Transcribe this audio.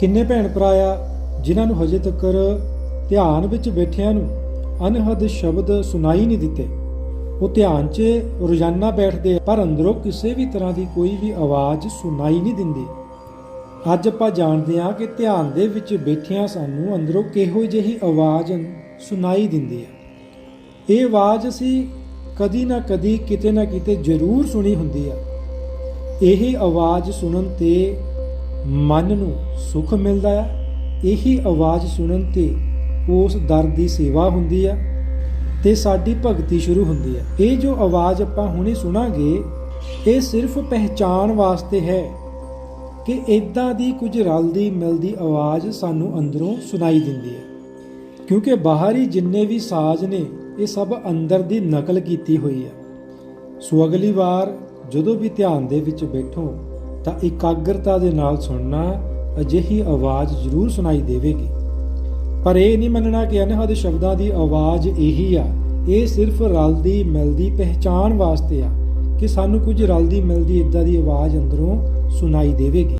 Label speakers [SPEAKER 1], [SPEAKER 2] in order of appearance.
[SPEAKER 1] ਕਿੰਨੇ ਭੈਣ ਭਰਾ ਆ ਜਿਨ੍ਹਾਂ ਨੂੰ ਹਜੇ ਤੱਕ ਧਿਆਨ ਵਿੱਚ ਬੈਠਿਆਂ ਨੂੰ ਅਨਹਦ ਸ਼ਬਦ ਸੁਣਾਈ ਨਹੀਂ ਦਿੱਤੇ। ਉਹ ਧਿਆਨ 'ਚ ਰੋਜ਼ਾਨਾ ਬੈਠਦੇ ਪਰ ਅੰਦਰੋਂ ਕਿਸੇ ਵੀ ਤਰ੍ਹਾਂ ਦੀ ਕੋਈ ਵੀ ਆਵਾਜ਼ ਸੁਣਾਈ ਨਹੀਂ ਦਿੰਦੀ। ਅੱਜ ਆਪਾਂ ਜਾਣਦੇ ਹਾਂ ਕਿ ਧਿਆਨ ਦੇ ਵਿੱਚ ਬੈਠਿਆਂ ਸਾਨੂੰ ਅੰਦਰੋਂ ਕਿਹੋ ਜਿਹੀ ਆਵਾਜ਼ ਸੁਣਾਈ ਦਿੰਦੀ ਹੈ ਇਹ ਆਵਾਜ਼ ਅਸੀਂ ਕਦੀ ਨਾ ਕਦੀ ਕਿਤੇ ਨਾ ਕਿਤੇ ਜ਼ਰੂਰ ਸੁਣੀ ਹੁੰਦੀ ਆ। ਇਹ ਆਵਾਜ਼ ਸੁਣਨ ਤੇ ਮਨ ਨੂੰ ਸੁੱਖ ਮਿਲਦਾ ਆ ਇਹੀ ਆਵਾਜ਼ ਸੁਣਨ ਤੇ ਉਸ ਦਰ ਦੀ ਸੇਵਾ ਹੁੰਦੀ ਆ ਤੇ ਸਾਡੀ ਭਗਤੀ ਸ਼ੁਰੂ ਹੁੰਦੀ ਹੈ। ਇਹ ਜੋ ਆਵਾਜ਼ ਆਪਾਂ ਹੁਣੇ ਸੁਣਾਂਗੇ, ਇਹ ਸਿਰਫ ਪਹਿਚਾਨ ਵਾਸਤੇ ਹੈ ਕਿ ਇਦਾਂ ਦੀ ਕੁਝ ਰਲਦੀ ਮਿਲਦੀ ਆਵਾਜ਼ ਸਾਨੂੰ ਅੰਦਰੋਂ ਸੁਣਾਈ ਦਿੰਦੀ ਹੈ। ਕਿਉਂਕਿ ਬਾਹਰੀ ਜਿੰਨੇ ਵੀ ਸਾਜ਼ ਨੇ, ਇਹ ਸਭ ਅੰਦਰ ਦੀ ਨਕਲ ਕੀਤੀ ਹੋਈ ਹੈ। ਸੋ ਅਗਲੀ ਵਾਰ ਜਦੋਂ ਵੀ ਧਿਆਨ ਦੇ ਵਿੱਚ ਬੈਠੋ ਤਾਂ ਇਕਾਗਰਤਾ ਦੇ ਨਾਲ ਸੁਣਨਾ ਅਜਿਹੀ ਆਵਾਜ਼ ਜ਼ਰੂਰ ਸੁਣਾਈ ਦੇਵੇਗੀ। ਪਰ ਇਹ ਨਹੀਂ ਮੰਨਣਾ ਕਿ ਅਨਹਦ ਸ਼ਬਦਾਂ ਦੀ ਆਵਾਜ਼ ਇਹੀ ਆ। ਇਹ ਸਿਰਫ ਰਲਦੀ ਮਿਲਦੀ ਪਹਿਚਾਨ ਵਾਸਤੇ ਆ ਕਿ ਸਾਨੂੰ ਕੁਝ ਰਲਦੀ ਮਿਲਦੀ ਇਦਾਂ ਦੀ ਆਵਾਜ਼ ਅੰਦਰੋਂ ਸੁਣਾਈ ਦੇਵੇਗੀ।